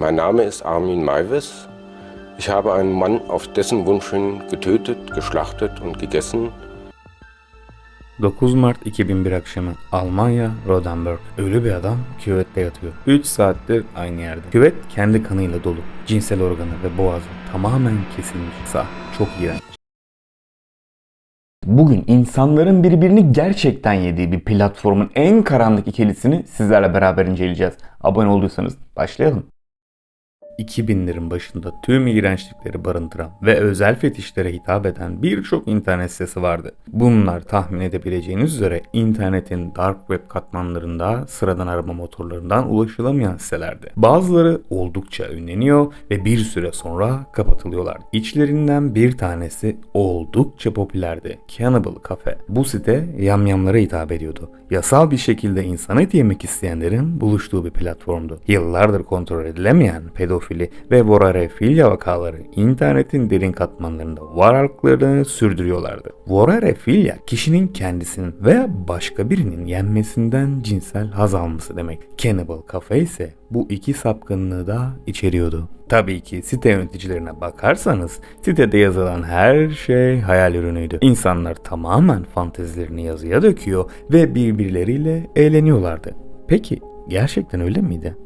Mein Name ist Armin Maivis. Ich habe einen Mann auf dessen Wunsch hin getötet, geschlachtet und gegessen. 9 Mart 2001 akşamı Almanya, Rodenburg. Ölü bir adam küvette yatıyor. 3 saattir aynı yerde. Küvet kendi kanıyla dolu. Cinsel organı ve boğazı tamamen kesilmiş. Sağ. Çok iğrenç. Bugün insanların birbirini gerçekten yediği bir platformun en karanlık ikilisini sizlerle beraber inceleyeceğiz. Abone olduysanız başlayalım. 2000'lerin başında tüm iğrençlikleri barındıran ve özel fetişlere hitap eden birçok internet sitesi vardı. Bunlar tahmin edebileceğiniz üzere internetin dark web katmanlarında sıradan arama motorlarından ulaşılamayan sitelerdi. Bazıları oldukça ünleniyor ve bir süre sonra kapatılıyorlar. İçlerinden bir tanesi oldukça popülerdi. Cannibal Cafe. Bu site yamyamlara hitap ediyordu. Yasal bir şekilde insan eti yemek isteyenlerin buluştuğu bir platformdu. Yıllardır kontrol edilemeyen pedofili ve vorarefilya vakaları internetin derin katmanlarında varlıklarını sürdürüyorlardı. Vorarefilya kişinin kendisinin veya başka birinin yenmesinden cinsel haz alması demek. Cannibal Cafe ise bu iki sapkınlığı da içeriyordu. Tabii ki site yöneticilerine bakarsanız sitede yazılan her şey hayal ürünüydü. İnsanlar tamamen fantezilerini yazıya döküyor ve birbirleriyle eğleniyorlardı. Peki gerçekten öyle miydi?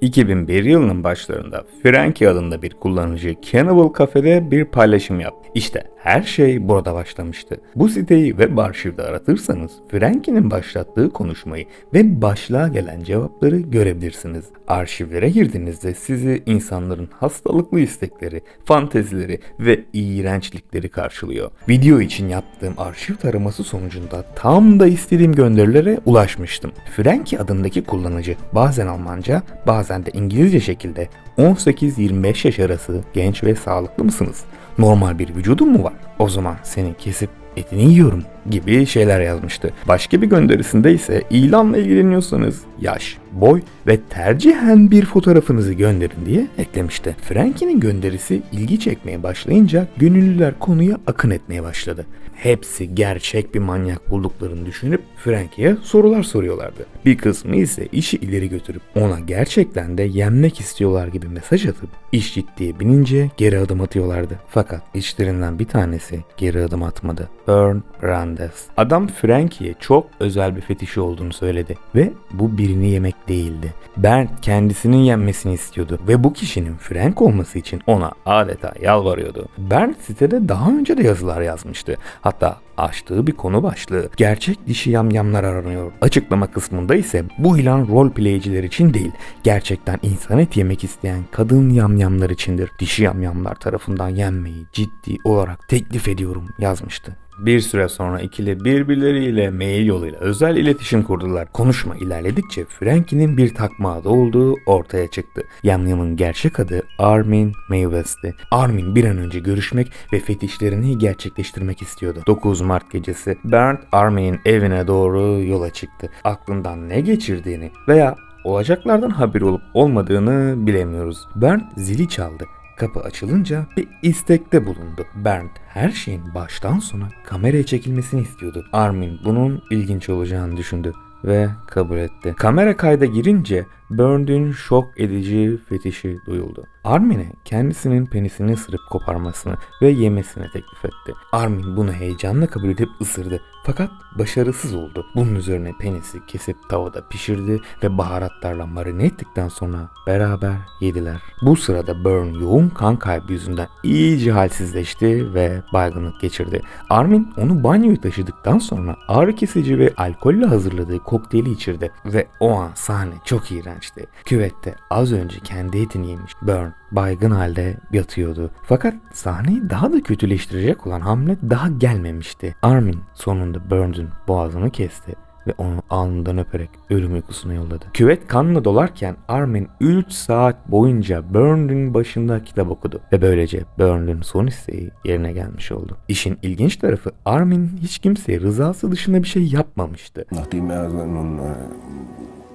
2001 yılının başlarında Frankie adında bir kullanıcı Cannibal Cafe'de bir paylaşım yaptı. İşte her şey burada başlamıştı. Bu siteyi web arşivde aratırsanız Frankie'nin başlattığı konuşmayı ve başlığa gelen cevapları görebilirsiniz. Arşivlere girdiğinizde sizi insanların hastalıklı istekleri, fantezileri ve iğrençlikleri karşılıyor. Video için yaptığım arşiv taraması sonucunda tam da istediğim gönderilere ulaşmıştım. Frankie adındaki kullanıcı bazen Almanca, bazen de İngilizce şekilde 18-25 yaş arası genç ve sağlıklı mısınız? Normal bir vücudun mu var? O zaman seni kesip etini yiyorum gibi şeyler yazmıştı. Başka bir gönderisinde ise ilanla ilgileniyorsanız yaş, boy ve tercihen bir fotoğrafınızı gönderin diye eklemişti. Frankie'nin gönderisi ilgi çekmeye başlayınca gönüllüler konuya akın etmeye başladı. Hepsi gerçek bir manyak bulduklarını düşünüp Frankie'ye sorular soruyorlardı. Bir kısmı ise işi ileri götürüp ona gerçekten de yenmek istiyorlar gibi mesaj atıp iş ciddiye binince geri adım atıyorlardı. Fakat içlerinden bir tanesi geri adım atmadı. Burn Brandes. Adam Frankie'ye çok özel bir fetişi olduğunu söyledi ve bu birini yemek değildi. Bernd kendisinin yenmesini istiyordu ve bu kişinin Frank olması için ona adeta yalvarıyordu. Bernd sitede daha önce de yazılar yazmıştı. Hatta açtığı bir konu başlığı gerçek dişi yamyamlar aranıyor. Açıklama kısmında ise bu ilan roleplayciler için değil, gerçekten insan et yemek isteyen kadın yamyamlar içindir. Dişi yamyamlar tarafından yenmeyi ciddi olarak teklif ediyorum yazmıştı. Bir süre sonra ikili birbirleriyle mail yoluyla özel iletişim kurdular. Konuşma ilerledikçe Frankie'nin bir takma adı olduğu ortaya çıktı. Yamyam'ın gerçek adı Armin Maywest'ti. Armin bir an önce görüşmek ve fetişlerini gerçekleştirmek istiyordu. 9 Mart gecesi Bernd Armin'in evine doğru yola çıktı. Aklından ne geçirdiğini veya olacaklardan haberi olup olmadığını bilemiyoruz. Bernd zili çaldı. Kapı açılınca bir istekte bulundu. Bernd her şeyin baştan sona kameraya çekilmesini istiyordu. Armin bunun ilginç olacağını düşündü ve kabul etti. Kamera kayda girince Bernd'ün şok edici fetişi duyuldu. Armin'e kendisinin penisini ısırıp koparmasını ve yemesini teklif etti. Armin bunu heyecanla kabul edip ısırdı. Fakat başarısız oldu. Bunun üzerine penisi kesip tavada pişirdi ve baharatlarla marine ettikten sonra beraber yediler. Bu sırada Burn yoğun kan kaybı yüzünden iyice halsizleşti ve baygınlık geçirdi. Armin onu banyoya taşıdıktan sonra ağrı kesici ve alkolle hazırladığı kokteyli içirdi ve o an sahne çok iğrençti. Küvette az önce kendi etini yemiş Burn baygın halde yatıyordu. Fakat sahneyi daha da kötüleştirecek olan hamle daha gelmemişti. Armin sonunda Burns'ün boğazını kesti ve onu alnından öperek ölüm uykusuna yolladı. Küvet kanla dolarken Armin 3 saat boyunca Burn'ün başında kitap okudu ve böylece Burn'ün son isteği yerine gelmiş oldu. İşin ilginç tarafı Armin hiç kimseye rızası dışında bir şey yapmamıştı.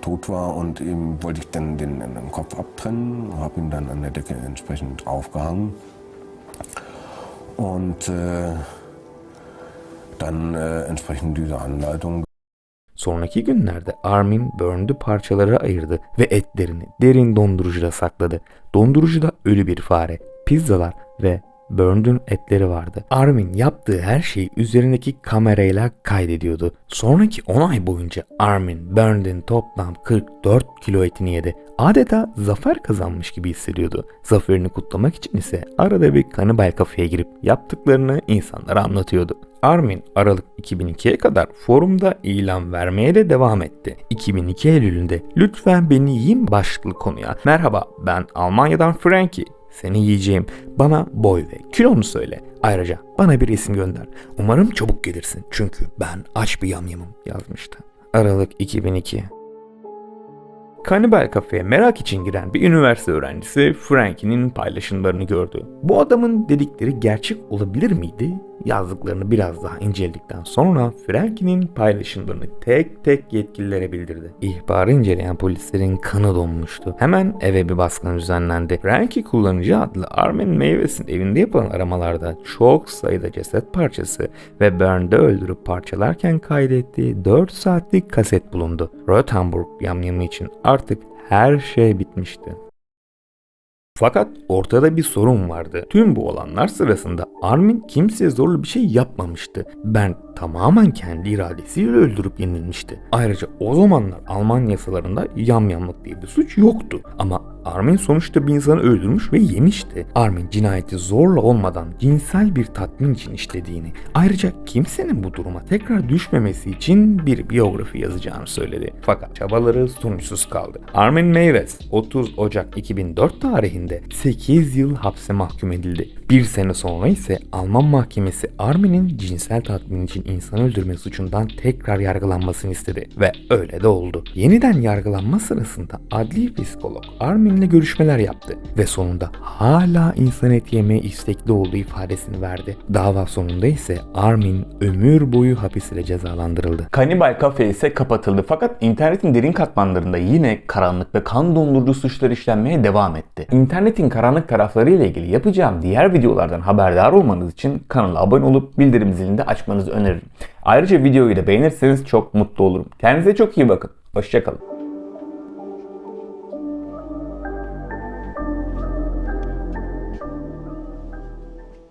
Tot war und ihm wollte ich dann den, den Kopf abtrennen, habe ihn dann an der Decke entsprechend aufgehangen und äh, dann äh, entsprechend diese Anleitung Sonraki günlerde Armin Burned'ü parçalara ayırdı ve etlerini derin dondurucuda sakladı. Dondurucuda ölü bir fare, pizzalar ve Burned'ün etleri vardı. Armin yaptığı her şeyi üzerindeki kamerayla kaydediyordu. Sonraki 10 ay boyunca Armin Burned'in toplam 44 kilo etini yedi. Adeta zafer kazanmış gibi hissediyordu. Zaferini kutlamak için ise arada bir kanibal kafeye girip yaptıklarını insanlara anlatıyordu. Armin Aralık 2002'ye kadar forumda ilan vermeye de devam etti. 2002 Eylül'ünde lütfen beni yiyin başlıklı konuya merhaba ben Almanya'dan Frankie seni yiyeceğim. Bana boy ve kilonu söyle. Ayrıca bana bir isim gönder. Umarım çabuk gelirsin. Çünkü ben aç bir yamyamım yazmıştı. Aralık 2002 Kanibal kafeye merak için giren bir üniversite öğrencisi Frankie'nin paylaşımlarını gördü. Bu adamın dedikleri gerçek olabilir miydi? Yazdıklarını biraz daha inceledikten sonra Frankie'nin paylaşımlarını tek tek yetkililere bildirdi. İhbarı inceleyen polislerin kanı donmuştu. Hemen eve bir baskın düzenlendi. Frankie kullanıcı adlı Armin Meyves'in evinde yapılan aramalarda çok sayıda ceset parçası ve Burn'de öldürüp parçalarken kaydettiği 4 saatlik kaset bulundu. Rothenburg yamyamı için artık her şey bitmişti. Fakat ortada bir sorun vardı. Tüm bu olanlar sırasında Armin kimseye zorlu bir şey yapmamıştı. Ben tamamen kendi iradesiyle öldürüp yenilmişti. Ayrıca o zamanlar Alman yasalarında yamyamlık diye bir suç yoktu. Ama Armin sonuçta bir insanı öldürmüş ve yemişti. Armin cinayeti zorla olmadan cinsel bir tatmin için işlediğini, ayrıca kimsenin bu duruma tekrar düşmemesi için bir biyografi yazacağını söyledi. Fakat çabaları sonuçsuz kaldı. Armin Meyves 30 Ocak 2004 tarihinde 8 yıl hapse mahkum edildi. Bir sene sonra ise Alman mahkemesi Armin'in cinsel tatmin için insan öldürme suçundan tekrar yargılanmasını istedi ve öyle de oldu. Yeniden yargılanma sırasında adli psikolog Armin'le görüşmeler yaptı ve sonunda hala insan eti yemeye istekli olduğu ifadesini verdi. Dava sonunda ise Armin ömür boyu hapis ile cezalandırıldı. Kanibal kafe ise kapatıldı fakat internetin derin katmanlarında yine karanlık ve kan dondurucu suçlar işlenmeye devam etti. İnternetin karanlık tarafları ile ilgili yapacağım diğer videolardan haberdar olmanız için kanala abone olup bildirim zilini de açmanızı öneririm. Ayrıca videoyu da beğenirseniz çok mutlu olurum. Kendinize çok iyi bakın. Hoşçakalın.